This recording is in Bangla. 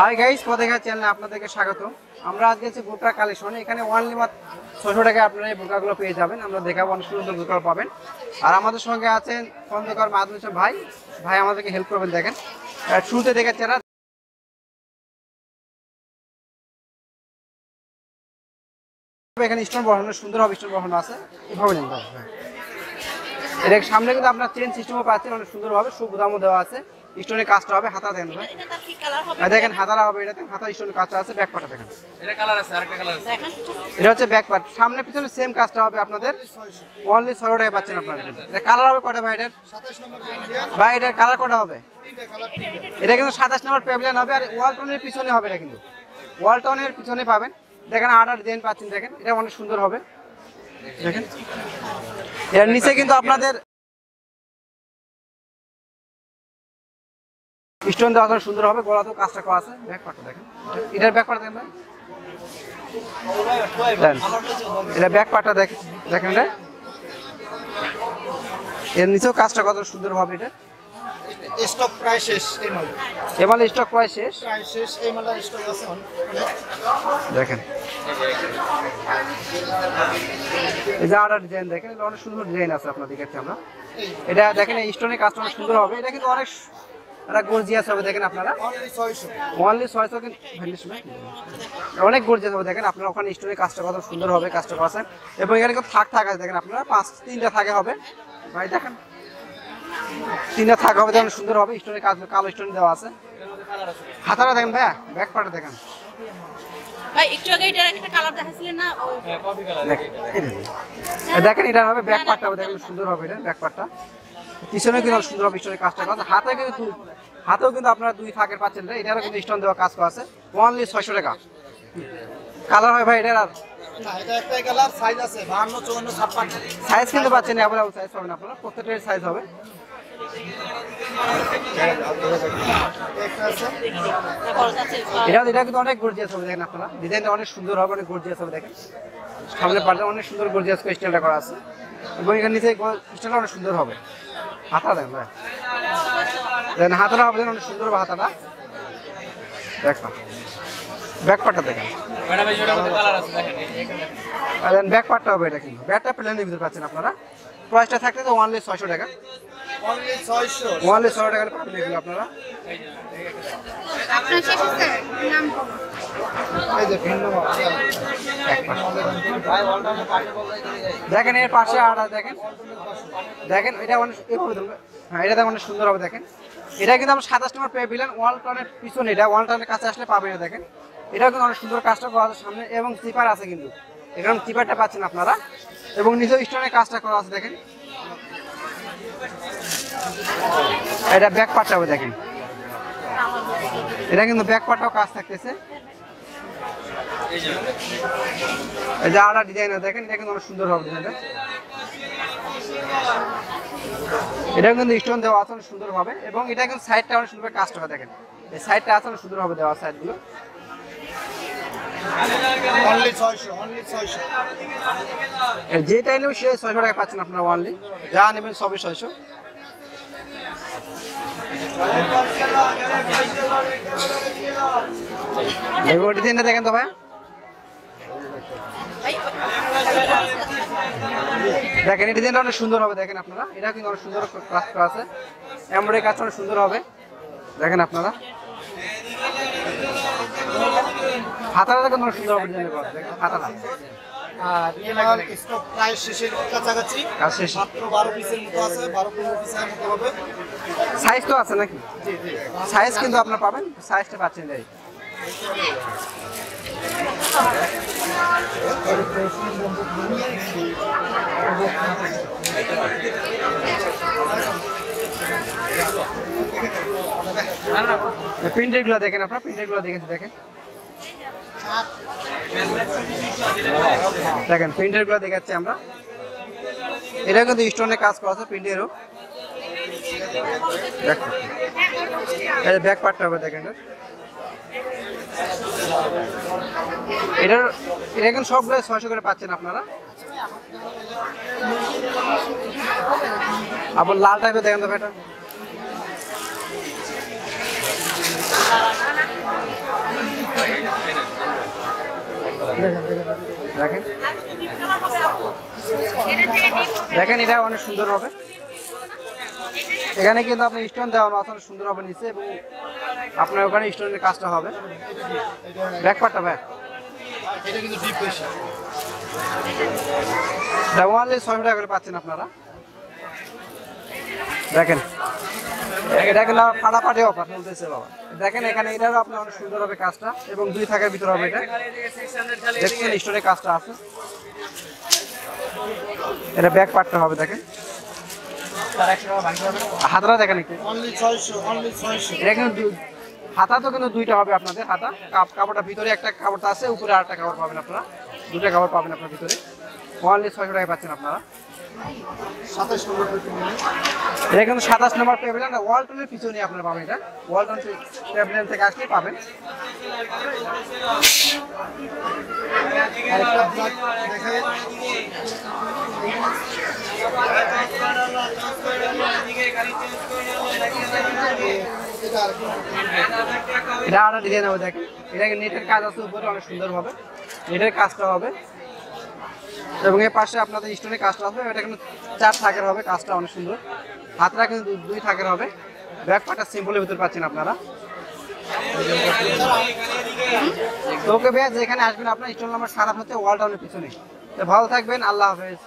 হাই গাইস পথেঘাট চ্যানেলে আপনাদেরকে স্বাগত আমরা আজকে আছি বোরকা কালেকশন এখানে ওয়ানলি লিমাত ছশো টাকায় আপনারা এই বোকাগুলো পেয়ে যাবেন। আমরা দেখাবো অনেক সুন্দর বোরকা পাবেন। আর আমাদের সঙ্গে আছেন খন্দকার মাদুল ভাই। ভাই, আমাদেরকে হেল্প করবেন, দেখেন। শুরুতে দেখাচ্ছে এরা এখানে স্টোন বসানো, সুন্দর হবে স্টোন বসানো আছে। এভাবে হ্যাঁ। সামনে কিন্তু আপনার চেন সিস্টেমও পাচ্ছেন, অনেক সুন্দর হবে সুবিধামও দেওয়া আছে। স্টোনের কাজটা হবে হাতা দেখেন ভাই। এটা কি কালার হবে? আর দেখেন হাতারা হবে এটা হাতা স্টোনের কাজটা আছে ব্যাক পাটা দেখেন। এটা কালার আছে আরেকটা কালার আছে। দেখেন। এটা হচ্ছে ব্যাক পার্ট সামনে পিছনে সেম কাজটা হবে আপনাদের। অনলি ছয় টাকা পাচ্ছেন আপনারা। এটা কালার হবে কটা ভাই এটার? ভাই এটার কালার কটা হবে? এটা কিন্তু সাতাশ নম্বর প্যাভিলিয়ন হবে আর ওয়ালটনের পিছনে হবে এটা কিন্তু। ওয়ালটনের পিছনে পাবেন। দেখেন আট আট ডিজাইন পাচ্ছেন দেখেন। এটা অনেক সুন্দর হবে। দেখেন। এর নিচে কিন্তু আপনাদের স্টোন দেওয়া অনেক সুন্দর হবে গলাতেও কাজটা করা আছে। ব্যাক পার্টটা দেখেন। এটার ব্যাক পার্ট দেখেন ভাই। এটা ব্যাক পার্টটা দেখেন দেখেন এটা। এর নিচেও কাজটা কত সুন্দর হবে এটা। স্টক প্রায় শেষ এই মাল এবার স্টক প্রায় শেষ। প্রায় শেষ এই মালটার স্টক আছে দেখেন। এই যে আরেকটা ডিজাইন দেখেন এটা অনেক সুন্দর ডিজাইন আছে আপনার দেখাচ্ছি আমরা। এটা দেখেন এই স্টোনের কাজটা অনেক সুন্দর হবে। এটা কিন্তু অনেক একটা গর্জিয়াস হবে দেখেন আপনারা। অনলি ছয়শো? অনেক গর্জিয়াস হবে দেখেন আপনারা ওখানে স্টোনের কাজটা কত সুন্দর হবে কাজটা করেছেন। এবং এখানে থাক থাক আছে দেখেন আপনারা পাঁচ তিনটা থাকে হবে। ভাই দেখেন। তিনটা থাক হবে দেখেন সুন্দর হবে স্টোনের কাজ কালো স্টোন দেওয়া আছে। হাতারা দেখেন ভাইয়া ব্যাক পার্টে দেখেন। ভাই একটু আগে এটার একটা কালার দেখাছিলেন না? ওই কপি কালার দেখেন এটা হবে ব্যাক পার্টটা দেখেন সুন্দর হবে এটা ব্যাক পার্টটা পিছনে কিন্তু সুন্দর স্টোনের কাজটা করা আছে। হাতে কিন্তু হাতেও কিন্তু আপনারা দুই থাকের পাচ্ছেন এটা এটারও কিন্তু স্টোন দেওয়া কাজ করা আছে। ওনলি ছয়শো টাকা। কালার হয় ভাই এটার আর? সাইজ কিন্তু পাচ্ছেন অ্যাভেলেবল সাইজ পাবেন আপনারা। প্রত্যেকটার সাইজ হবে। এটা এটা কিন্তু অনেক গর্জিয়াস হবে দেখেন আপনারা। ডিজাইনটা অনেক সুন্দর হবে অনেক গর্জিয়াস হবে দেখেন। সামনে অনেক সুন্দর গর্জিয়াস করে স্টাইলটা করা আছে। এবং এখানে নিচে স্টাইলটা অনেক সুন্দর হবে। হাতা দেন ভাই দেন হাতাটা হবে অনেক সুন্দর হাতাটা। দেখো ব্যাক পার্টটা দেখেন। দেন ব্যাক পার্টটা হবে এটা কিন্তু। ব্যাকটা প্লেনের ভিতরে পাচ্ছেন আপনারা। প্রাইসটা থাকতে তো ওয়ানলি ছয়শো টাকা। ছয়শো ওয়ানলি ছয়শো টাকার পাবেন এগুলো আপনারা। আপনার শেষ হচ্ছে নাম এই যে ভিন্ন মাল দেখেন এর পাশে আর দেখেন। দেখেন, এটা অনেক এভাবে হ্যাঁ এটা অনেক সুন্দর হবে, দেখেন। এটা কিন্তু আমরা সাতাশ নম্বর পেয়ে পেলেন ওয়াল টনের পিছনে এটা ওয়াল টনের কাছে আসলে পাবেন এটা, দেখেন। এটাও কিন্তু অনেক সুন্দর কাজটা করা আছে সামনে, এবং চিপার আছে কিন্তু। এখানে চিপারটা পাচ্ছেন আপনারা। এবং নিজেও স্টোনের কাজটা করা আছে, দেখেন। এটা ব্যাক পার্টটা হবে, দেখেন। এটা কিন্তু ব্যাক পার্টটাও কাজ থাকতেছে। এই যে আড়া ডিজাইন দেখেন, এটা কিন্তু অনেক সুন্দর হবে ডিজাইনটা এটা কিন্তু স্টোন দেওয়া আছে অনেক সুন্দর হবে এবং এটা কিন্তু সাইডটা অনেক সুন্দর কাজটা হবে দেখেন। এই সাইডটা আছে অনেক সুন্দর হবে দেওয়া সাইডগুলো। অনলি ছয়শো অনলি ছয়শো। এর যে টাইলেও সে ছয়শো টাকা পাচ্ছেন আপনারা ওয়ানলি যা নেবেন সবই ছয়শো। ডিজাইনটা দেখেন তো ভাই দেখেন এই ডিজাইনটা অনেক সুন্দর হবে দেখেন আপনারা। এটা কিন্তু অনেক সুন্দর কাজ করা আছে। এমব্রয়ডারি কাজটা অনেক সুন্দর হবে। দেখেন আপনারা। হাতাটা দেখেন অনেক সুন্দর হবে ডিজাইন করা দেখেন হাতাটা। আর মাল স্টক প্রায় শেষের কাছাকাছি। কাজ মাত্র বারো পিসের মতো আছে বারো পনেরো পিসের মতো হবে। সাইজ তো আছে নাকি? জি জি। সাইজ কিন্তু আপনারা পাবেন সাইজটা পাচ্ছেন এই। প্রিন্টেরগুলো দেখেন আপনারা প্রিন্টেরগুলো দেখেন দেখেন। দেখেন প্রিন্টেরগুলো দেখাচ্ছি আমরা। এটা কিন্তু স্টোনে কাজ করা আছে প্রিন্টেরও দেখো এই ব্যাক পার্টটা হবে, দেখেন। এটার এটা এখন সবগুলো ছয়শো করে পাচ্ছেন আপনারা। আবার লাল টাইপের দেখেন তো এটা দেখেন। দেখেন এটা অনেক সুন্দর হবে। এখানে কিন্তু আপনি স্টোন দেওয়ানো অনেক সুন্দর হবে নিচে এবং আপনার ওখানে স্টোনের কাজটা হবে। ব্যাক পাটটা ব্যাক এটা কিন্তু ডিপ ওয়ানলি ছয় টাকা করে পাচ্ছেন আপনারা। দেখেন। এটা কিন্তু ফাটাফাটি অফার চলতেছে বাবা। দেখেন এখানে এটারও আপনার অনেক সুন্দর হবে কাজটা এবং দুই থাকার ভিতরে হবে এটা। দেখছেন স্টোরের কাজটা আছে। এটা ব্যাক পার্টটা হবে দেখেন। হাতরা দেখেন একটু। ছয়শো ছয়শো। এটা কিন্তু হাতা তো কিন্তু দুইটা হবে আপনাদের হাতা। কাপ- কাপড়টা ভিতরে একটা কাপড় আছে উপরে আরেকটা কাপড় পাবেন আপনারা। দুটা কাপড় পাবেন আপনার ভিতরে। ওয়ানলি ছয়শো টাকা পাচ্ছেন আপনারা। সাতাশ নম্বর এটা কিন্তু সাতাশ নম্বর প্যাভিলিয়ন ওয়ালটনের পিছনে আপনারা পাবেন এটা। ওয়ালটন প্যাভিলিয়ন থেকে আসলে পাবেন। এটা আর ডিজাইন হবে দেখেন এটা নেটের কাজ আছে উপরে অনেক সুন্দর হবে। নেটের কাজটা হবে। এবং এর পাশে আপনাদের স্টোনের কাজটা হবে এটা কিন্তু চার থাকের হবে কাজটা অনেক সুন্দর। হাতটা কিন্তু দুই থাকের হবে। ব্যাক পাটা সিম্পলের ভিতরে পাচ্ছেন আপনারা। ওকে ভাইয়া যেখানে আসবেন আপনার স্টোন নাম্বার সারা হচ্ছে ওয়াল টাউনের পিছনে। তো ভালো থাকবেন আল্লাহ হাফেজ।